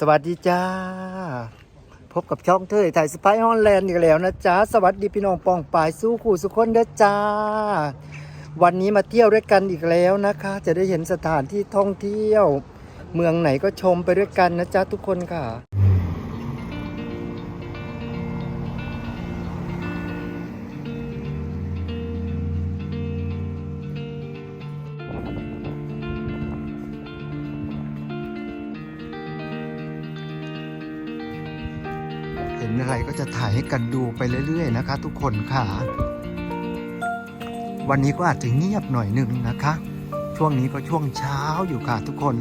สวัสดีจ้า พบกับช่องเธอไทยสไปฮอนแลนด์อีกแล้วนะจ๊ะสวัสดีพี่น้องปองปายสู้ขู่สุขคนเด้อจ้า วันนี้มาเที่ยวด้วยกันอีกแล้วนะคะ จะได้เห็นสถานที่ท่องเที่ยว เมืองไหนก็ชมไปด้วยกันนะจ๊ะทุกคนค่ะ อะไรก็จะถ่ายให้กันดูไปเรื่อย ๆ นะคะ ทุกคนค่ะ วันนี้ก็อาจจะเงียบหน่อยหนึ่งนะคะ ช่วงนี้ก็ช่วงเช้าอยู่ค่ะทุกคน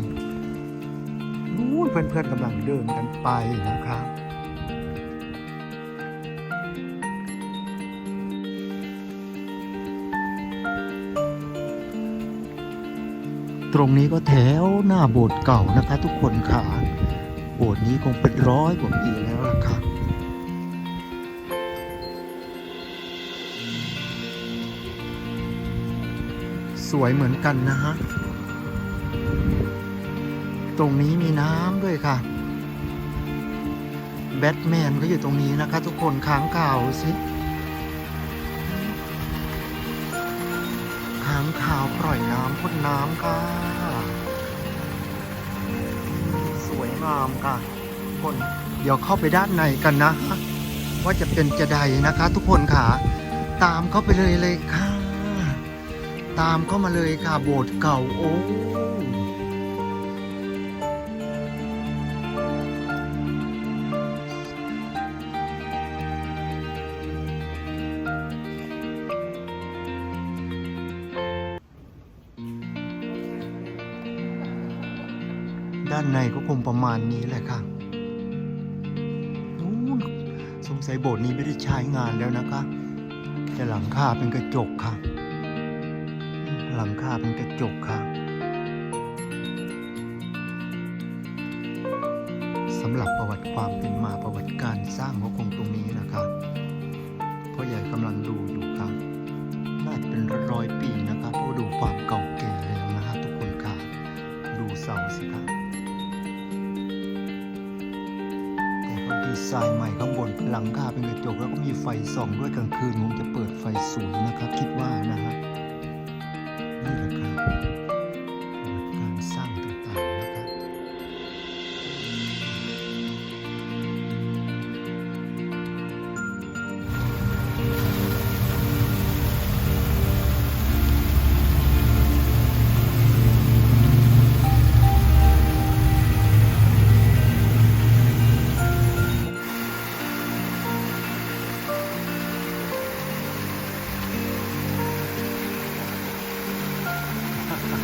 นู้นเพื่อนๆกำลังเดินกันไปนะคะตรงนี้ก็แถวหน้าโบสถ์เก่านะคะ ทุกคนค่ะ โบสถ์นี้คงเป็นร้อยกว่าปีแล้วล่ะค่ะ สวยเหมือนกันนะฮะ ตรงนี้มีน้ำด้วยค่ะ แบทแมนก็อยู่ตรงนี้นะคะ ทุกคนค้างข่าวสิค้างข่าวปล่อยน้ำพ่นน้ำค่ะ สวยงามค่ะทุกคนเดี๋ยวเข้าไปด้านในกันนะ ว่าจะเป็นจะใดนะคะ ทุกคนค่ะ ตามเข้าไปเลยเลยค่ะ ตามเข้ามาเลยค่ะโบสถ์เก่าโอ้ด้านในก็คงประมาณนี้แหละค่ะนู้นสงสัยโบสถ์นี้ไม่ได้ใช้งานแล้วนะคะแต่หลังคาเป็นกระจกค่ะ หลังคาเป็นกระจกค่ะสำหรับประวัติความเป็นมาประวัติการสร้างก็คงตรงนี้นะครับพ่อใหญ่กำลังดูอยู่ครับน่าจะเป็นร้อยปีนะครับเพราะดูความเก่าแก่แล้วนะฮะทุกคนค่ะดูเสาสิครับแต่เขาดีไซน์ใหม่ข้างบนหลังคาเป็นกระจกแล้วก็มีไฟส่องด้วยกลางคืนคงจะเปิดไฟสวยนะครับคิดว่านะฮะ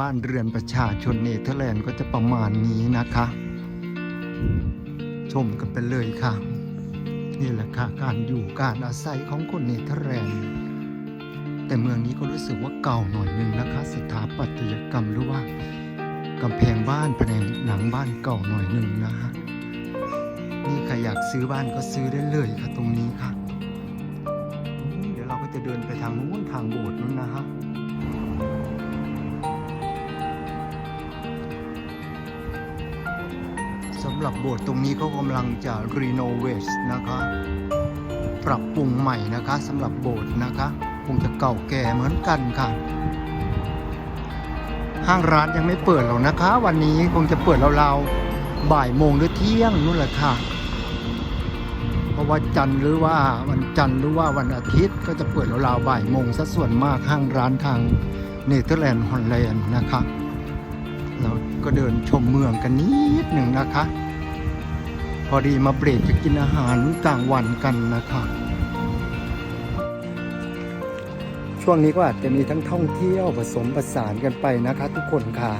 บ้านเรือนประชาชนเนเธอร์แลนด์ก็จะประมาณนี้นะคะ ชมกันไปเลยค่ะ นี่แหละค่ะการอยู่การอาศัยของคนเนเธอร์แลนด์แต่เมืองนี้ก็รู้สึกว่าเก่าหน่อยนึงนะคะ สถาปัตยกรรมหรือว่ากำแพงบ้านแผนงหลังบ้านเก่าหน่อยนึงนะฮะนี่ใครอยากซื้อบ้านก็ซื้อได้เลยค่ะตรงนี้ค่ะ เดี๋ยวเราก็จะเดินไปทางนู้นทางโบสถ์นู้นนะฮะำหรับโบสถ์ตรงนี้เขากำลังจะรีโนเวทนะคะ ปรับปรุงใหม่นะคะสำหรับโบสถ์นะคะคงจะเก่าแก่เหมือนกันค่ะห้างร้านยังไม่เปิดหรอกนะคะ วันนี้คงจะเปิดราวๆบ่ายโมงหรือเที่ยงนู่นแหละค่ะ เพราะว่าจันทร์หรือว่าวันจันทร์หรือว่าวันอาทิตย์ก็จะเปิดราวๆบ่ายโมงซะส่วนมากห้างร้านทางเนเธอร์แลนด์ฮอลแลนด์นะคะเราก็เดินชมเมืองกันนิดหนึ่งนะคะ พอดีมาเบรกจะกินอาหารกลางวันกันนะคะช่วงนี้ก็อาจจะมีทั้งท่องเที่ยวผสมผสานกันไปนะคะ ทุกคนค่ะ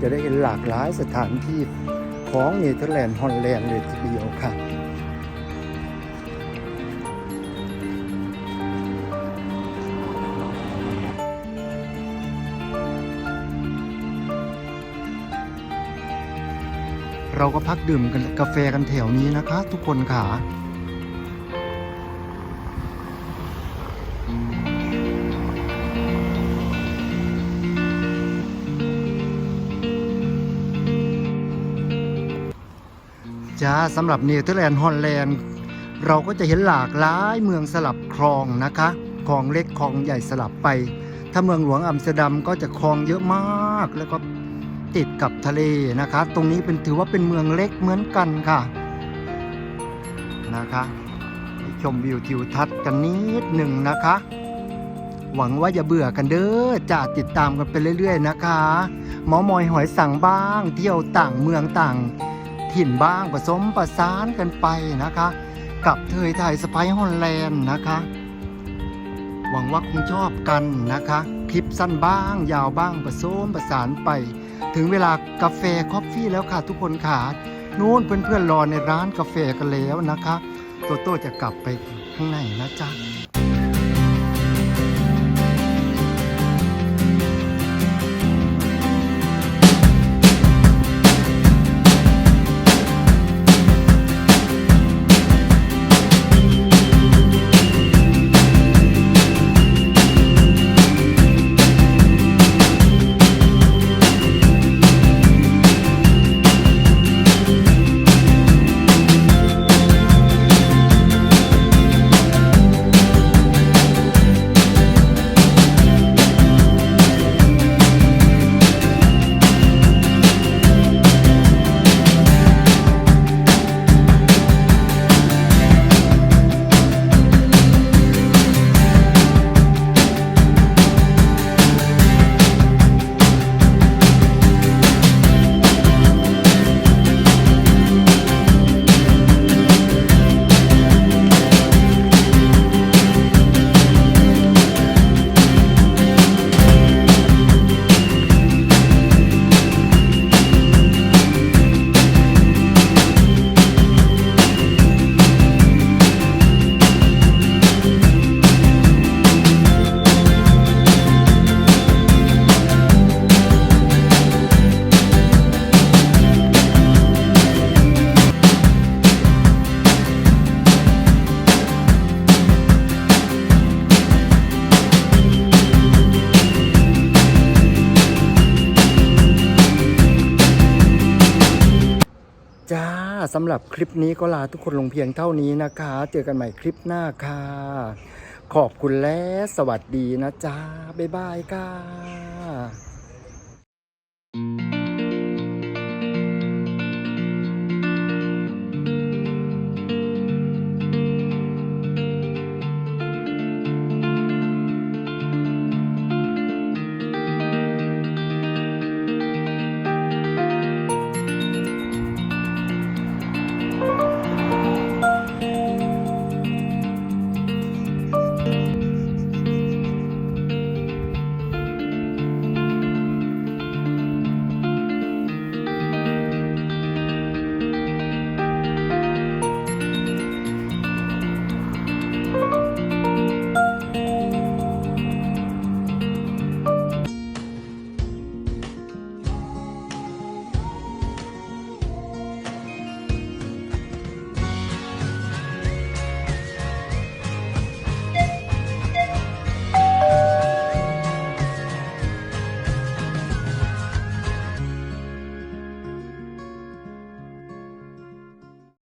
จะได้เห็นหลากหลายสถานที่ของเนเธอร์แลนด์ฮอลแลนด์เลยทีเดียวค่ะ เราก็พักดื่มกันกาแฟกันแถวนี้นะคะ ทุกคนค่ะจ้าสำหรับเนเธอร์แลนด์ฮอลแลนด์เราก็จะเห็นหลากหลายเมืองสลับคลองนะคะคลองเล็กคลองใหญ่สลับไป ถ้าเมืองหลวงอัมสเตอร์ดัมก็จะคลองเยอะมากแล้วก็ ติดกับทะเลนะคะตรงนี้เป็นถือว่าเป็นเมืองเล็กเหมือนกันค่ะนะคะชมวิวทิวทัศน์กันนิดหนึ่งนะคะ หวังว่าอย่าเบื่อกันเด้อจะติดตามกันไปเรื่อย ๆ นะคะ หมอมอยหอยสั่งบ้าง เที่ยวต่างเมืองต่าง ถิ่นบ้างผสมประสานกันไปนะคะ กับเทยไทยสไปซ์ฮอลแลนด์นะคะ หวังว่าคงชอบกันนะคะ คลิปสั้นบ้างยาวบ้างผสมประสานไป ถึงเวลากาแฟคอฟฟี่แล้วค่ะทุกคนค่ะนู้นเพื่อนๆรอในร้านกาแฟกันแล้วนะคะ โตโต้จะกลับไปข้างในนะจ๊ะำหรับคลิปนี้ก็ลาทุกคนลงเพียงเท่านี้นะคะ เจอกันใหม่คลิปหน้าค่ะ ขอบคุณและสวัสดีนะจ๊ะ บ๊ายบายค่ะ